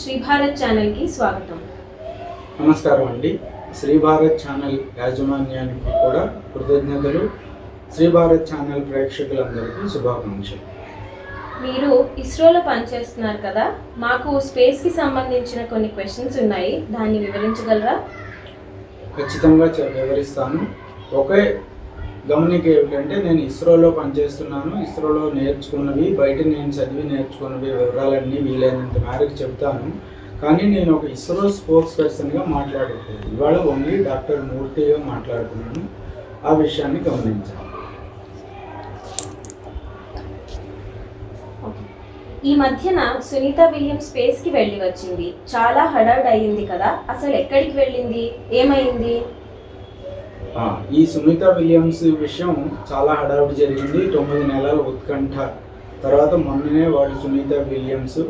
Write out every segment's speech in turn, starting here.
శ్రీ భారత్ ఛానల్కి స్వాగతం. నమస్కారం అండి. శ్రీ భారత్ ఛానల్ యాజమాన్యానికి కూడా కృతజ్ఞతలు. శ్రీ భారత్ ఛానల్ ప్రేక్షకులందరికీ శుభాకాంక్షలు. మీరు ఇస్రోలో పనిచేస్తున్నారు కదా మాకు స్పేస్కి సంబంధించిన కొన్ని క్వశ్చన్స్ ఉన్నాయి. దాన్ని వివరించగలరా? ఖచ్చితంగా వివరిస్తాను. ఒకే గమనిక ఏమిటంటే నేను ఇస్రోలో పనిచేస్తున్నాను. ఇస్రోలో నేర్చుకున్నవి బయట నేను చదివి నేర్చుకున్నవి వివరాలన్నీ వీలైనంత మేరకు చెప్తాను. కానీ నేను ఒక ఇస్రో స్పోక్స్ పర్సన్గా మాట్లాడట్లేదు ఇవాళ ఓన్లీ డాక్టర్ మూర్తిగా మాట్లాడుతున్నాను. ఆ విషయాన్ని గమనించాను ఈ మధ్యన సునీత విలియం స్పేస్కి వెళ్ళి వచ్చింది. చాలా హడాడ్ అయ్యింది కదా. అసలు ఎక్కడికి వెళ్ళింది? ఏమైంది? ఈ సునీత విలియమ్స్ విషయం చాలా హడావుడి జరిగింది. తొమ్మిది నెలల ఉత్కంఠ. తర్వాత మొన్ననే వాళ్ళు సునీత విలియమ్స్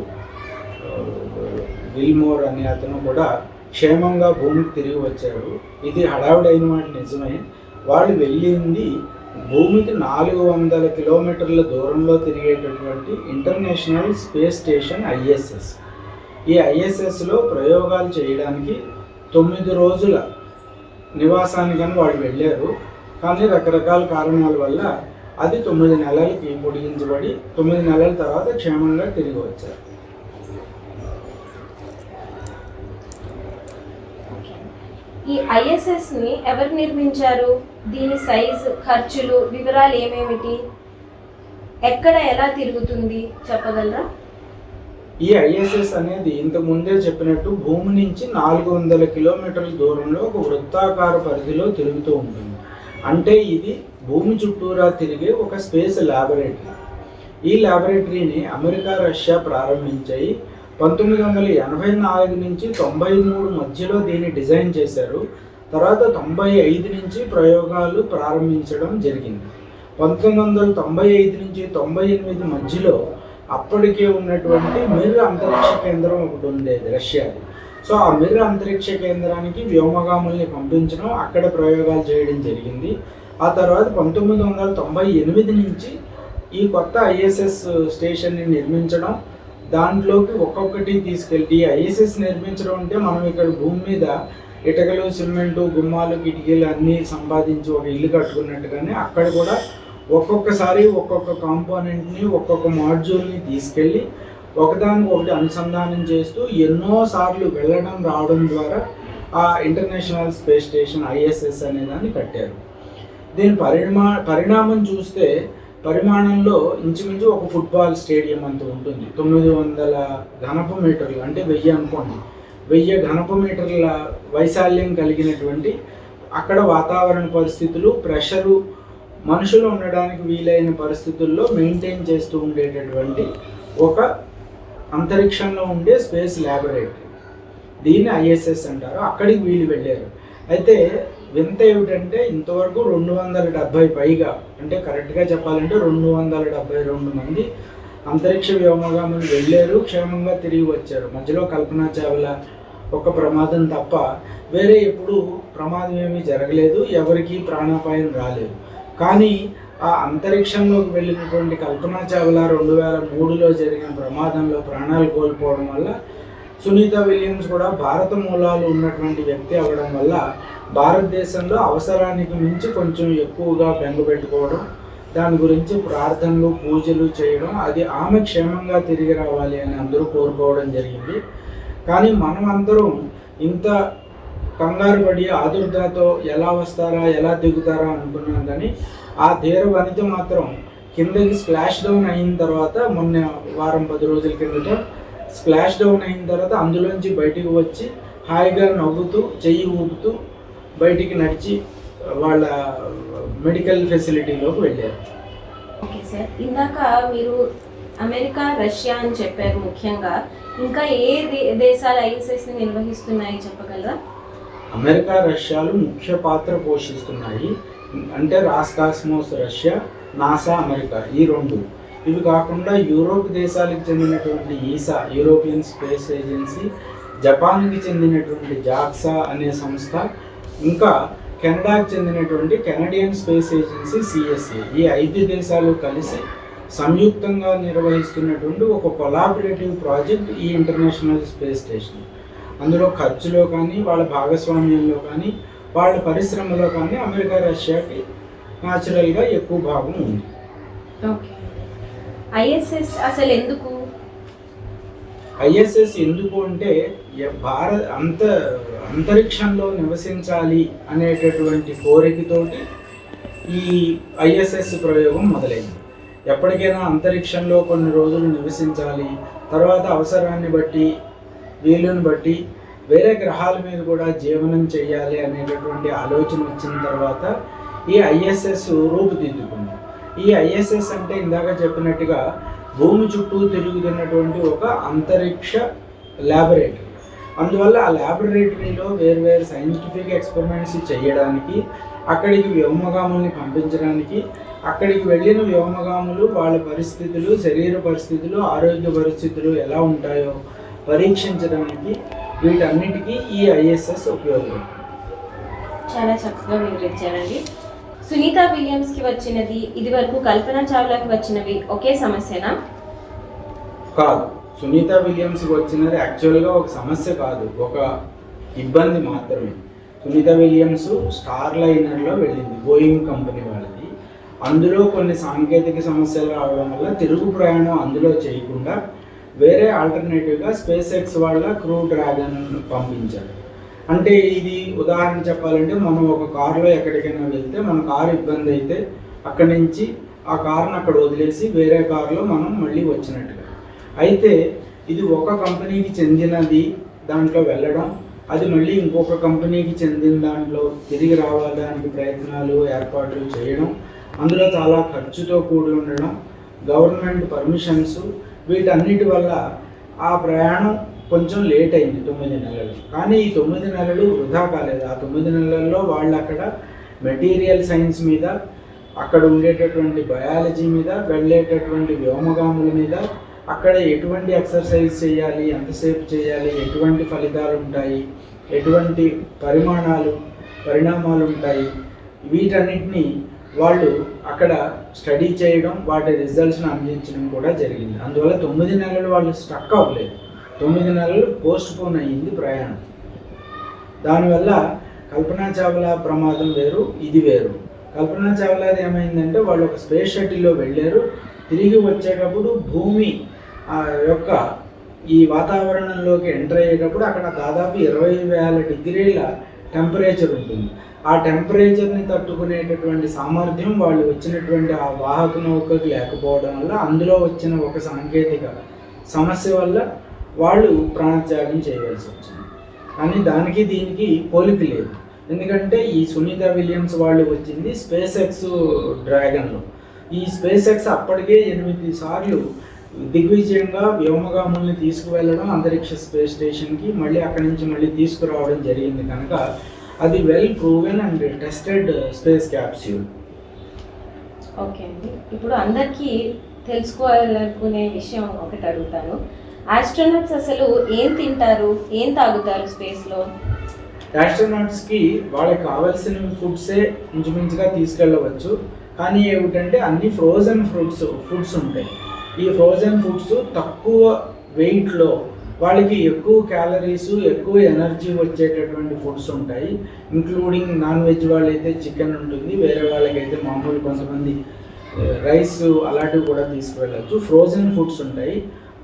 విల్మోర్ అనే అతను కూడా క్షేమంగా భూమికి తిరిగి వచ్చారు. ఇది హడావుడైన అయిన మాట నిజమే. వాళ్ళు వెళ్ళింది భూమికి నాలుగు వందల కిలోమీటర్ల దూరంలో తిరిగేటటువంటి ఇంటర్నేషనల్ స్పేస్ స్టేషన్ ఐఎస్ఎస్. ఈ ఐఎస్ఎస్లో ప్రయోగాలు చేయడానికి తొమ్మిది రోజుల నివాసానికని వాళ్ళు వెళ్ళారు. కానీ రకరకాల కారణాల వల్ల అది తొమ్మిది నెలలకి పొడిగించబడి తొమ్మిది నెలల తర్వాత క్షేమంగా తిరిగి వచ్చారు. ఈ ఐఎస్ఎస్ని ఎవరు నిర్మించారు? దీని సైజు ఖర్చులు వివరాలు ఏమేమిటి? ఎక్కడ ఎలా తిరుగుతుంది? చెప్పగలరా? ఈ ఐఎస్ఎస్ అనేది ఇంతకు ముందే చెప్పినట్టు భూమి నుంచి నాలుగు వందల కిలోమీటర్ల దూరంలో ఒక వృత్తాకార పరిధిలో తిరుగుతూ ఉంటుంది. అంటే ఇది భూమి చుట్టూరా తిరిగే ఒక స్పేస్ ల్యాబొరేటరీ ఈ ల్యాబొరేటరీని అమెరికా రష్యా ప్రారంభించాయి. పంతొమ్మిది వందల ఎనభై నాలుగు నుంచి తొంభై మూడు మధ్యలో దీన్ని డిజైన్ చేశారు. తర్వాత తొంభై ఐదు నుంచి ప్రయోగాలు ప్రారంభించడం జరిగింది. పంతొమ్మిది వందల తొంభై ఐదు నుంచి తొంభై ఎనిమిది మధ్యలో అప్పటికే ఉన్నటువంటి మిర్ అంతరిక్ష కేంద్రం ఒకటి ఉండేది రష్యాది. సో ఆ మిర్ అంతరిక్ష కేంద్రానికి వ్యోమగాముల్ని పంపించడం అక్కడ ప్రయోగాలు చేయడం జరిగింది. ఆ తర్వాత పంతొమ్మిది వందల తొంభై ఎనిమిది నుంచి ఈ కొత్త ఐఎస్ఎస్ స్టేషన్ని నిర్మించడం దాంట్లోకి ఒక్కొక్కటి తీసుకెళ్ళి ఐఎస్ఎస్ నిర్మించడం అంటే మనం ఇక్కడ భూమి మీద ఇటుకలు సిమెంటు గుమ్మాలు కిటికీలు అన్నీ సంపాదించి ఒక ఇల్లు కట్టుకున్నట్టుగానే అక్కడ కూడా ఒక్కొక్కసారి ఒక్కొక్క కాంపోనెంట్ని ఒక్కొక్క మాడ్యూల్ని తీసుకెళ్ళి ఒకదానికి ఒకటి అనుసంధానం చేస్తూ ఎన్నోసార్లు వెళ్ళడం రావడం ద్వారా ఆ ఇంటర్నేషనల్ స్పేస్ స్టేషన్ ఐఎస్ఎస్ అనే దాన్ని కట్టారు. దీని పరిమా పరిణామం చూస్తే పరిమాణంలో ఇంచుమించు ఒక ఫుట్బాల్ స్టేడియం అంత ఉంటుంది. తొమ్మిది వందల ఘనపు మీటర్లు అంటే వెయ్యి అనుకోండి. వెయ్యి ఘనపు మీటర్ల వైశాల్యం కలిగినటువంటి అక్కడ వాతావరణ పరిస్థితులు ప్రెషరు మనుషులు ఉండడానికి వీలైన పరిస్థితుల్లో మెయింటైన్ చేస్తూ ఉండేటటువంటి ఒక అంతరిక్షంలో ఉండే స్పేస్ ల్యాబొరేటరీ. దీన్ని ఐఎస్ఎస్ అంటారు. అక్కడికి వీళ్ళు వెళ్ళారు. అయితే వింత ఏమిటంటే ఇంతవరకు రెండు వందల డెబ్భై పైగా అంటే కరెక్ట్గా చెప్పాలంటే రెండు వందల డెబ్భై రెండు మంది అంతరిక్ష వ్యోమగాములు వెళ్ళారు క్షేమంగా తిరిగి వచ్చారు. మధ్యలో కల్పనా చావ్లా ఒక ప్రమాదం తప్ప వేరే ఎప్పుడు ప్రమాదం ఏమీ జరగలేదు. ఎవరికీ ప్రాణాపాయం రాలేదు. కానీ ఆ అంతరిక్షంలోకి వెళ్ళినటువంటి కల్పనా చావ్లా రెండు వేల మూడులో జరిగిన ప్రమాదంలో ప్రాణాలు కోల్పోవడం వల్ల సునీత విలియమ్స్ కూడా భారత మూలాలు ఉన్నటువంటి వ్యక్తి అవ్వడం వల్ల భారతదేశంలో అవసరానికి మించి కొంచెం ఎక్కువగా బెంగ పెట్టుకోవడం దాని గురించి ప్రార్థనలు పూజలు చేయడం అది ఆమె క్షేమంగా తిరిగి రావాలి అని అందరూ కోరుకోవడం జరిగింది. కానీ మనం అందరం ఇంత కంగారు పడి ఆదుర్దాతో ఎలా వస్తారా ఎలా దిగుతారా అనుకున్నాను కానీ ఆ ధీర వనిత మాత్రం కిందకి స్ప్లాష్ డౌన్ అయిన తర్వాత మొన్న వారం పది రోజుల కిందట స్ప్లాష్ డౌన్ అయిన తర్వాత అందులోంచి బయటికి వచ్చి హాయిగా నవ్వుతూ చెయ్యి ఊపుతూ బయటికి నడిచి వాళ్ళ మెడికల్ ఫెసిలిటీలోకి వెళ్ళారు. Okay sir. ఇందాక మీరు అమెరికా రష్యా అని చెప్పారు ముఖ్యంగా. ఇంకా ఏ దే- దేశాలు ఐఎస్ఎస్ని నిర్వహిస్తున్నాయి చెప్పగలరా? అమెరికా రష్యాలు ముఖ్య పాత్ర పోషిస్తున్నాయి. అంటే రాస్కాస్మోస్ రష్యా నాసా అమెరికా ఈ రెండు. ఇవి కాకుండా యూరోప్ దేశాలకు చెందినటువంటి ఈసా యూరోపియన్ స్పేస్ ఏజెన్సీ జపాన్కి చెందినటువంటి జాక్సా అనే సంస్థ ఇంకా కెనడాకి చెందినటువంటి కెనడియన్ స్పేస్ ఏజెన్సీ సిఎస్ఏ. ఈ ఐదు దేశాలు కలిసి సంయుక్తంగా నిర్వహిస్తున్నటువంటి ఒక కొలాబరేటివ్ ప్రాజెక్ట్ ఈ ఇంటర్నేషనల్ స్పేస్ స్టేషన్. అందులో ఖర్చులో కానీ వాళ్ళ భాగస్వామ్యంలో కానీ వాళ్ళ పరిశ్రమలో కానీ అమెరికా రష్యాకి న్యాచురల్గా ఎక్కువ భాగం ఉంది. ఓకే. ఐఎస్ఎస్ అసలు ఎందుకు? ఐఎస్ఎస్ ఎందుకు అంటే భారత్ అంత అంతరిక్షంలో నివసించాలి అనేటటువంటి కోరికతోటి ఈ ఐఎస్ఎస్ ప్రయోగం మొదలైంది. ఎప్పటికైనా అంతరిక్షంలో కొన్ని రోజులు నివసించాలి తర్వాత అవసరాన్ని బట్టి వీలుని బట్టి వేరే గ్రహాల మీద కూడా జీవనం చేయాలి అనేటటువంటి ఆలోచన వచ్చిన తర్వాత ఈ ఐఎస్ఎస్ రూపుదిద్దుకుంది. ఈ ఐఎస్ఎస్ అంటే ఇందాక చెప్పినట్టుగా భూమి చుట్టూ తిరుగుతున్నటువంటి ఒక అంతరిక్ష ల్యాబొరేటరీ అందువల్ల ఆ ల్యాబొరేటరీలో వేర్వేరు సైంటిఫిక్ ఎక్స్పెరిమెంట్స్ చేయడానికి అక్కడికి వ్యోమగాముల్ని పంపించడానికి అక్కడికి వెళ్ళిన వ్యోమగాములు వాళ్ళ పరిస్థితులు శరీర పరిస్థితులు ఆరోగ్య పరిస్థితులు ఎలా ఉంటాయో పరీక్షించడానికి వీటన్నిటికీ ఈ ఐఎస్ఎస్ ఉపయోగపడుతుంది చాలా చక్కగా వివరించారండి. సునీత విలియమ్స్కి వచ్చినది ఇది వరకు కల్పన చావ్లాకి వచ్చినవి ఒకే సమస్యనా? కాదు. సునీత విలియమ్స్ వచ్చినది యాక్చువల్గా ఒక సమస్య కాదు ఒక ఇబ్బంది మాత్రమే. సునీత విలియమ్స్ స్టార్ లైనర్లో వెళ్ళింది బోయింగ్ కంపెనీ వాళ్ళది. అందులో కొన్ని సాంకేతిక సమస్యలు రావడం వల్ల తిరుగు ప్రయాణం అందులో చేయకుండా వేరే ఆల్టర్నేటివ్గా స్పేస్ ఎక్స్ వాళ్ళ క్రూ డ్రాగన్ పంపించారు. అంటే ఇది ఉదాహరణ చెప్పాలంటే మనం ఒక కారులో ఎక్కడికైనా వెళ్తే మన కారు ఇబ్బంది అయితే అక్కడి నుంచి ఆ కారును అక్కడ వదిలేసి వేరే కారులో మనం మళ్ళీ వచ్చినట్టుగా. అయితే ఇది ఒక కంపెనీకి చెందినది దాంట్లో వెళ్ళడం అది మళ్ళీ ఇంకొక కంపెనీకి చెందిన దాంట్లో తిరిగి రావడానికి ప్రయత్నాలు ఏర్పాట్లు చేయడం అందులో చాలా ఖర్చుతో కూడి ఉండడం గవర్నమెంట్ పర్మిషన్స్ వీటన్నిటి వల్ల ఆ ప్రయాణం కొంచెం లేట్ అయింది తొమ్మిది నెలలు. కానీ ఈ తొమ్మిది నెలలు వృధా కాలేదు. ఆ తొమ్మిది నెలల్లో వాళ్ళు అక్కడ మెటీరియల్ సైన్స్ మీద అక్కడ ఉండేటటువంటి బయాలజీ మీద వెళ్ళేటటువంటి వ్యోమగాముల మీద అక్కడ ఎటువంటి ఎక్సర్సైజ్ చేయాలి ఎంతసేపు చేయాలి ఎటువంటి ఫలితాలు ఉంటాయి ఎటువంటి పరిమాణాలు పరిణామాలు ఉంటాయి వీటన్నిటినీ వాళ్ళు అక్కడ స్టడీ చేయడం వాటి రిజల్ట్స్ని అందించడం కూడా జరిగింది. అందువల్ల తొమ్మిది నెలలు వాళ్ళు స్టక్ అవ్వలేదు. తొమ్మిది నెలలు పోస్ట్ పోన్ అయ్యింది ప్రయాణం. దానివల్ల కల్పనా చావ్లా ప్రమాదం వేరు ఇది వేరు. కల్పనా చావ్లాది ఏమైందంటే వాళ్ళు ఒక స్పేస్ షటిల్లో వెళ్ళారు. తిరిగి వచ్చేటప్పుడు భూమి ఆ యొక్క ఈ వాతావరణంలోకి ఎంటర్ అయ్యేటప్పుడు అక్కడ దాదాపు ఇరవై వేల డిగ్రీల టెంపరేచర్ ఉంటుంది. ఆ టెంపరేచర్ని తట్టుకునేటటువంటి సామర్థ్యం వాళ్ళు వచ్చినటువంటి ఆ వాహక నౌకకి లేకపోవడం వల్ల అందులో వచ్చిన ఒక సాంకేతిక సమస్య వల్ల వాళ్ళు ప్రాణత్యాగం చేయవలసి వచ్చింది. కానీ దానికి దీనికి పోలిక లేదు. ఎందుకంటే ఈ సునీత విలియమ్స్ వాళ్ళు వచ్చింది స్పేస్ ఎక్స్ డ్రాగన్లో. ఈ స్పేస్ ఎక్స్ అప్పటికే ఎనిమిది సార్లు దిగ్విజయంగా వ్యోమగాముల్ని తీసుకువెళ్ళడం అంతరిక్ష స్పేస్ స్టేషన్కి మళ్ళీ అక్కడి నుంచి మళ్ళీ తీసుకురావడం జరిగింది కనుక అది well proven and tested space capsule. Okay అండి. ఇప్పుడు అందరికీ తెలుసుకోవాలనుకునే విషయం ఒకటి అడుగుతాను. ఆస్ట్రోనట్స్ అసలు ఏం తింటారు? ఏం తాగుతారు స్పేస్లో? కి వాళ్ళకి కావాల్సిన ఫుడ్సే ఇంచుమించుగా తీసుకెళ్ళవచ్చు. కానీ ఏమిటంటే అన్ని ఫ్రోజన్ ఫ్రూట్స్ ఫుడ్స్ ఉంటాయి. ఈ ఫ్రోజన్ ఫుడ్స్ తక్కువ వెయిట్లో వాళ్ళకి ఎక్కువ క్యాలరీస్ ఎక్కువ ఎనర్జీ వచ్చేటటువంటి ఫుడ్స్ ఉంటాయి. ఇంక్లూడింగ్ నాన్ వెజ్ వాళ్ళైతే చికెన్ ఉంటుంది. వేరే వాళ్ళకైతే మామూలు కొంతమంది రైస్ అలాంటివి కూడా తీసుకువెళ్ళచ్చు. ఫ్రోజన్ ఫుడ్స్ ఉంటాయి.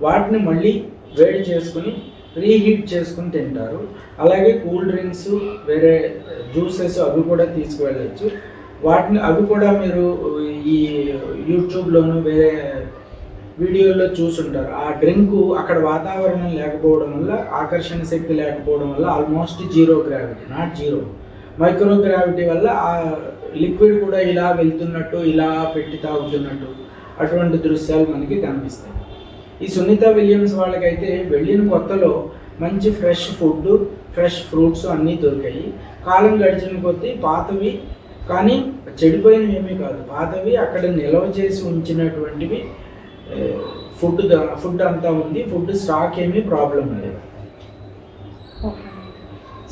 వాటిని మళ్ళీ వేడి చేసుకుని రీహీట్ చేసుకుని తింటారు. అలాగే కూల్ డ్రింక్స్ వేరే జ్యూసెస్ అవి కూడా తీసుకువెళ్ళచ్చు. వాటిని అవి కూడా మీరు ఈ యూట్యూబ్లోను వేరే వీడియోల్లో చూసుంటారు ఆ డ్రింక్ అక్కడ వాతావరణం లేకపోవడం వల్ల ఆకర్షణ శక్తి లేకపోవడం వల్ల almost zero gravity not zero microgravity వల్ల ఆ లిక్విడ్ కూడా ఇలా వెళ్తున్నట్టు ఇలా పెట్టి తాగుతున్నట్టు అటువంటి దృశ్యాలు మనకి కనిపిస్తాయి. ఈ సునీత విలియమ్స్ వాళ్ళకైతే వెళ్ళిన కొత్తలో మంచి ఫ్రెష్ ఫుడ్ ఫ్రెష్ ఫ్రూట్స్ అన్నీ దొరికాయి. కాలం గడిచిన కొద్దీ పాతవి కానీ చెడిపోయినవి ఏమీ కాదు. పాతవి అక్కడ నిల్వ చేసి ఉంచినటువంటివి ఫుడ్ ఫుడ్ అంతా ఉంది ఫుడ్ స్టాక్ ఏమీ ప్రాబ్లం లేదు.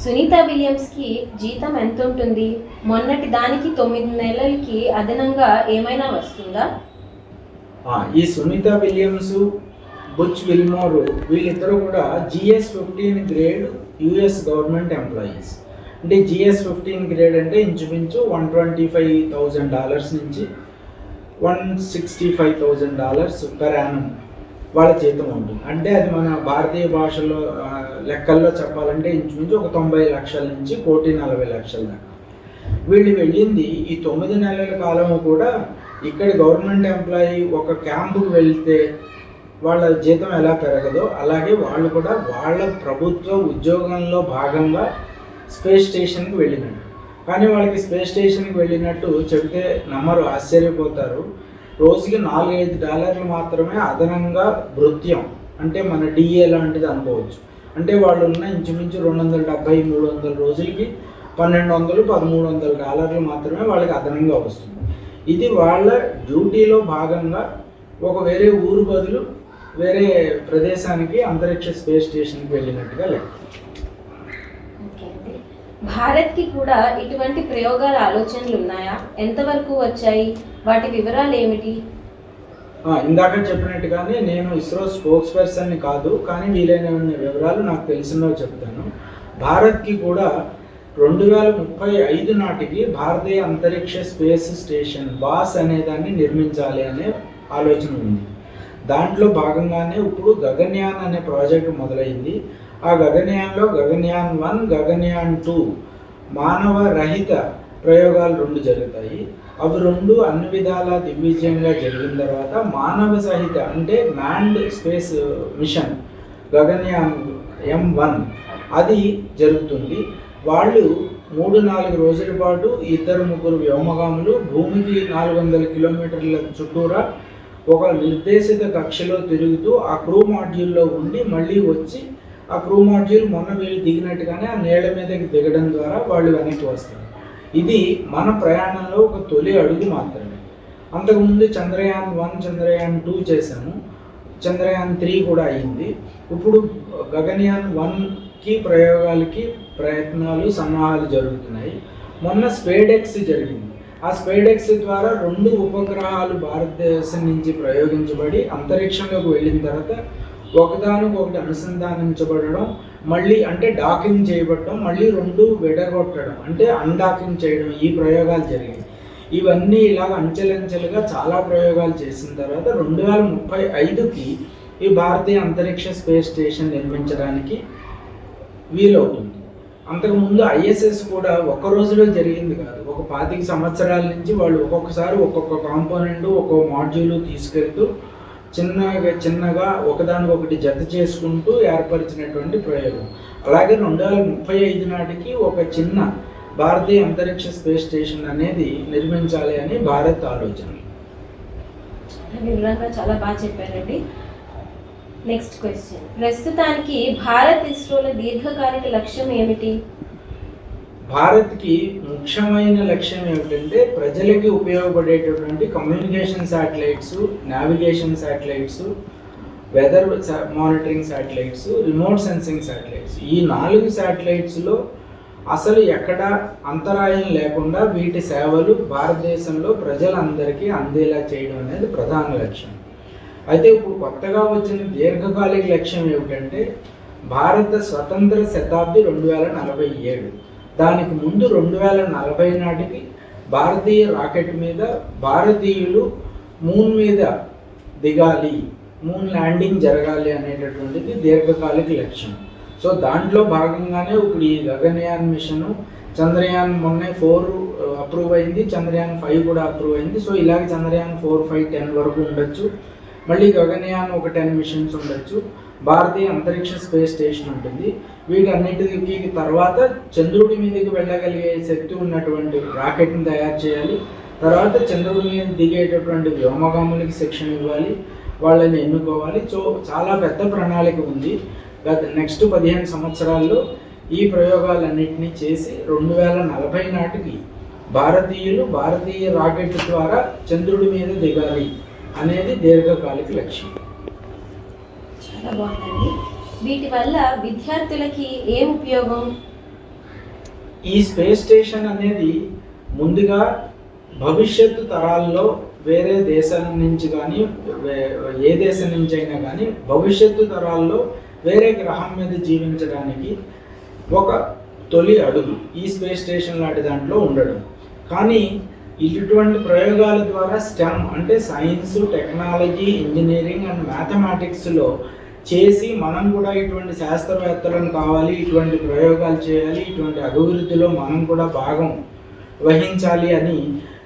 సునీత విలియమ్స్కి జీతం ఎంత ఉంటుంది మొన్నటి దానికి తొమ్మిది నెలలకి అదనంగా ఏమైనా వస్తుందా? ఈ సునీత విలియమ్స్ బుచ్ విల్మోర్ వీళ్ళిద్దరూ కూడా G S fifteen grade U S government employees. అంటే జిఎస్ ఫిఫ్టీన్ గ్రేడ్ అంటే ఇంచుమించు one twenty five thousand dollars నుంచి one sixty five thousand dollars per annum వాళ్ళ జీతం ఉంటుంది. అంటే అది మన భారతీయ భాషలో లెక్కల్లో చెప్పాలంటే ఇంచుమించు ఒక తొంభై లక్షల నుంచి కోటి నలభై లక్షల దాకా. వీళ్ళు వెళ్ళింది ఈ తొమ్మిది నెలల కాలము కూడా ఇక్కడ గవర్నమెంట్ ఎంప్లాయీ ఒక క్యాంపుకి వెళ్తే వాళ్ళ జీతం ఎలా పెరగదో అలాగే వాళ్ళు కూడా వాళ్ళ ప్రభుత్వ ఉద్యోగంలో భాగంగా స్పేస్ స్టేషన్కి వెళ్ళినట్టు. కానీ వాళ్ళకి స్పేస్ స్టేషన్కి వెళ్ళినట్టు చెబితే నమ్మరు ఆశ్చర్యపోతారు. రోజుకి నాలుగైదు డాలర్లు మాత్రమే అదనంగా భృత్యం అంటే మన డిఏ లాంటిది అనుకోవచ్చు. అంటే వాళ్ళు ఉన్న ఇంచుమించు రెండు వందల డెబ్బై మూడు వందల రోజులకి పన్నెండు వందలు పదమూడు వందల డాలర్లు మాత్రమే వాళ్ళకి అదనంగా వస్తుంది. ఇది వాళ్ళ డ్యూటీలో భాగంగా ఒక వేరే ఊరు బదులు వేరే ప్రదేశానికి అంతరిక్ష స్పేస్ స్టేషన్కి వెళ్ళినట్టుగా లెక్క. భారత్కి కూడా ఇటువంటి ప్రయోగాల ఆలోచనలు ఉన్నాయా? ఎంతవరకు వచ్చాయి? వాటి వివరాలు ఏమిటి? ఇందాక చెప్పినట్టుగానే నేను ఇస్రో స్పోక్స్ పర్సన్ని కాదు కానీ వీలైన వివరాలు నాకు తెలిసినవి చెప్తాను. భారత్కి కూడా రెండు వేల ముప్పై ఐదు నాటికి భారతీయ అంతరిక్ష స్పేస్ స్టేషన్ బాస్ అనే దాన్ని నిర్మించాలి అనే ఆలోచన ఉంది. దాంట్లో భాగంగానే ఇప్పుడు గగన్యాన్ అనే ప్రాజెక్ట్ మొదలైంది. ఆ గగన్యాన్లో గగన్యాన్ వన్ గగన్యాన్ టూ మానవ రహిత ప్రయోగాలు రెండు జరుగుతాయి. అవి రెండు అన్ని విధాల దిగ్విజయంగా జరిగిన తర్వాత మానవ సహిత అంటే manned space mission Gaganyaan M one అది జరుగుతుంది. వాళ్ళు మూడు నాలుగు రోజుల పాటు ఇద్దరు ముగ్గురు వ్యోమగాములు భూమికి నాలుగు వందల కిలోమీటర్ల చుట్టూరా ఒక నిర్దేశిత కక్షలో తిరుగుతూ ఆ క్రూ మాడ్యూల్లో ఉండి మళ్ళీ వచ్చి ఆ క్రూ మాడ్యూల్ మొన్న వీళ్ళు దిగినట్టుగానే ఆ నేల మీదకి దిగడం ద్వారా వాళ్ళు వెనక్కి వస్తారు. ఇది మన ప్రయాణంలో ఒక తొలి అడుగు మాత్రమే. అంతకుముందు చంద్రయాన్ వన్ చంద్రయాన్ టూ చేశాము. చంద్రయాన్ త్రీ కూడా అయింది ఇప్పుడు గగన్యాన్ వన్కి ప్రయోగాలకి ప్రయత్నాలు సన్నాహాలు జరుగుతున్నాయి. మొన్న స్పేడెక్స్ జరిగింది. ఆ స్పేడెక్స్ ద్వారా రెండు ఉపగ్రహాలు భారతదేశం నుంచి ప్రయోగించబడి అంతరిక్షంలోకి వెళ్ళిన తర్వాత ఒకదానికొకటి అనుసంధానించబడడం మళ్ళీ అంటే డాకింగ్ చేయబడడం మళ్ళీ రెండు విడగొట్టడం అంటే అన్డాకింగ్ చేయడం ఈ ప్రయోగాలు జరిగాయి. ఇవన్నీ ఇలాగ అంచెలంచెలుగా చాలా ప్రయోగాలు చేసిన తర్వాత రెండు వేల ముప్పై ఐదుకి ఈ భారతీయ అంతరిక్ష స్పేస్ స్టేషన్ నిర్మించడానికి వీలవుతుంది. అంతకుముందు ఐఎస్ఎస్ కూడా ఒక రోజులో జరిగింది కాదు. ఒక పాతిక సంవత్సరాల నుంచి వాళ్ళు ఒక్కొక్కసారి ఒక్కొక్క కాంపోనెంట్ ఒక్కొక్క మాడ్యూల్ తీసుకెళ్తూ చిన్నగా చిన్నగా ఒకదానికొకటి జత చేసుకుంటూ ఏర్పరిచినటువంటి ప్రయోగం. అలాగే రెండు వేల ముప్పై ఐదు నాటికి ఒక చిన్న భారతీయ అంతరిక్ష స్పేస్ స్టేషన్ అనేది నిర్మించాలి అని భారత్ ఆలోచన. వివరంగా చాలా బాగా చెప్పారండి. నెక్స్ట్ క్వశ్చన్ ప్రస్తుతానికి భారత్ ఇస్రోల దీర్ఘకాలిక లక్ష్యం ఏమిటి? భారత్కి ముఖ్యమైన లక్ష్యం ఏమిటంటే ప్రజలకి ఉపయోగపడేటటువంటి communication satellites navigation satellites weather monitoring satellites remote sensing satellites ఈ నాలుగు శాటిలైట్స్లో అసలు ఎక్కడ అంతరాయం లేకుండా వీటి సేవలు భారతదేశంలో ప్రజలందరికీ అందేలా చేయడం అనేది ప్రధాన లక్ష్యం. అయితే ఇప్పుడు కొత్తగా వచ్చిన దీర్ఘకాలిక లక్ష్యం ఏమిటంటే భారత స్వతంత్ర శతాబ్ది రెండు వేల నలభై ఏడు. దానికి ముందు రెండు వేల నలభై నాటికి భారతీయ రాకెట్ మీద భారతీయులు మూన్ మీద దిగాలి మూన్ ల్యాండింగ్ జరగాలి అనేటటువంటిది దీర్ఘకాలిక లక్ష్యం. సో దాంట్లో భాగంగానే ఇప్పుడు ఈ గగనయాన్ మిషన్ చంద్రయాన్ మొన్న ఫోర్ అప్రూవ్ అయింది చంద్రయాన్ ఫైవ్ కూడా అప్రూవ్ అయింది. సో ఇలాగే చంద్రయాన్ ఫోర్ ఫైవ్ టెన్ వరకు ఉండొచ్చు. మళ్ళీ గగనయాన్ ఒక టెన్ మిషన్స్ ఉండొచ్చు. భారతీయ అంతరిక్ష స్పేస్ స్టేషన్ ఉంటుంది. వీటన్నిటికి తర్వాత చంద్రుడి మీదకి వెళ్ళగలిగే శక్తి ఉన్నటువంటి రాకెట్ని తయారు చేయాలి. తర్వాత చంద్రుడి మీద దిగేటటువంటి వ్యోమగాములకి శిక్షణ ఇవ్వాలి. వాళ్ళని ఎన్నుకోవాలి. సో చాలా పెద్ద ప్రణాళిక ఉంది. గత నెక్స్ట్ పదిహేను సంవత్సరాల్లో ఈ ప్రయోగాలన్నింటినీ చేసి రెండు వేల నలభై నాటికి భారతీయులు భారతీయ రాకెట్ ద్వారా చంద్రుడి మీద దిగాలి అనేది దీర్ఘకాలిక లక్ష్యం. చాలా బాగుందండి. వీటి వల్ల విద్యార్థులకి ఏం ఉపయోగం? ఈ స్పేస్ స్టేషన్ అనేది ముందుగా భవిష్యత్తు తరాల్లో వేరే దేశం నుంచి కానీ ఏ దేశం నుంచి అయినా కానీ భవిష్యత్తు తరాల్లో వేరే గ్రహం మీద జీవించడానికి ఒక తొలి అడుగు ఈ స్పేస్ స్టేషన్ లాంటి దాంట్లో ఉండడం. కానీ ఇటువంటి ప్రయోగాల ద్వారా స్టెమ్ అంటే సైన్స్ టెక్నాలజీ ఇంజనీరింగ్ అండ్ మ్యాథమెటిక్స్లో చేసి మనం కూడా ఇటువంటి శాస్త్రవేత్తలను కావాలి ఇటువంటి ప్రయోగాలు చేయాలి ఇటువంటి అభివృద్ధిలో మనం కూడా భాగం వహించాలి అని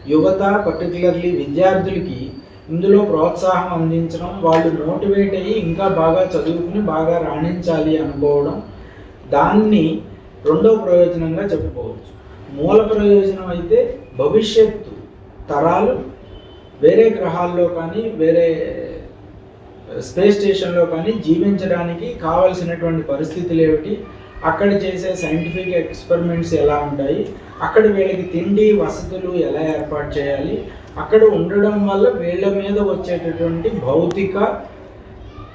యువత పర్టికులర్లీ విద్యార్థులకి ఇందులో ప్రోత్సాహం అందించడం వాళ్ళు మోటివేట్ అయ్యి ఇంకా బాగా చదువుకుని బాగా రాణించాలి అనుకోవడం దాన్ని రెండో ప్రయోజనంగా చెప్పుకోవచ్చు. మూల ప్రయోజనం అయితే భవిష్యత్తు తరాలు వేరే గ్రహాల్లో కానీ వేరే స్పేస్ స్టేషన్లో కానీ జీవించడానికి కావలసినటువంటి పరిస్థితులు ఏమిటి? అక్కడ చేసే సైంటిఫిక్ ఎక్స్పెరిమెంట్స్ ఎలా ఉంటాయి? అక్కడ వీళ్ళకి తిండి వసతులు ఎలా ఏర్పాటు చేయాలి? అక్కడ ఉండడం వల్ల వీళ్ళ మీద వచ్చేటటువంటి భౌతిక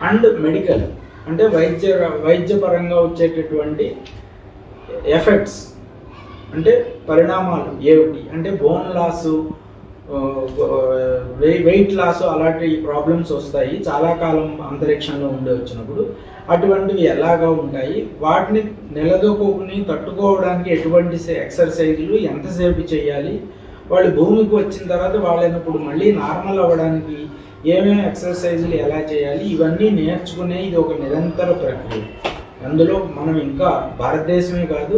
అండ్ మెడికల్ అంటే వైద్య వైద్యపరంగా వచ్చేటటువంటి ఎఫెక్ట్స్ అంటే పరిణామాలు ఏమిటి? అంటే బోన్ లాసు వెయిట్ లాస్ అలాంటి ప్రాబ్లమ్స్ వస్తాయి. చాలా కాలం అంతరిక్షంలో ఉండి వచ్చినప్పుడు అటువంటివి ఎలాగా ఉంటాయి? వాటిని నిలదొక్కుని తట్టుకోవడానికి ఎటువంటి ఎక్సర్సైజులు ఎంతసేపు చేయాలి? వాళ్ళు భూమికి వచ్చిన తర్వాత వాళ్ళైనప్పుడు మళ్ళీ నార్మల్ అవ్వడానికి ఏమేమి ఎక్సర్సైజులు ఎలా చేయాలి? ఇవన్నీ నేర్చుకునే ఇది ఒక నిరంతర ప్రక్రియ. అందులో మనం ఇంకా భారతదేశమే కాదు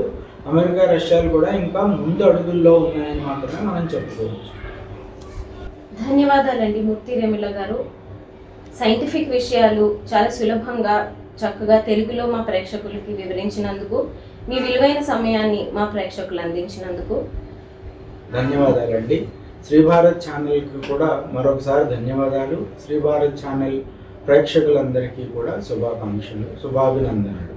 అమెరికా రష్యాలు కూడా ఇంకా ముందు అడుగుల్లో ఉన్నాయని మాత్రమే మనం చెప్పుకోవచ్చు. ధన్యవాదాలండి మూర్తి రెమిల గారు. సైంటిఫిక్ విషయాలు చాలా సులభంగా చక్కగా తెలుగులో మా ప్రేక్షకులకి వివరించినందుకు మీ విలువైన సమయాన్ని మా ప్రేక్షకులు అందించినందుకు. ధన్యవాదాలండి. శ్రీ భారత్ ఛానల్కి కూడా మరొకసారి ధన్యవాదాలు. శ్రీ భారత్ ఛానల్ ప్రేక్షకులందరికీ కూడా శుభాకాంక్షలు శుభాభినందనలు.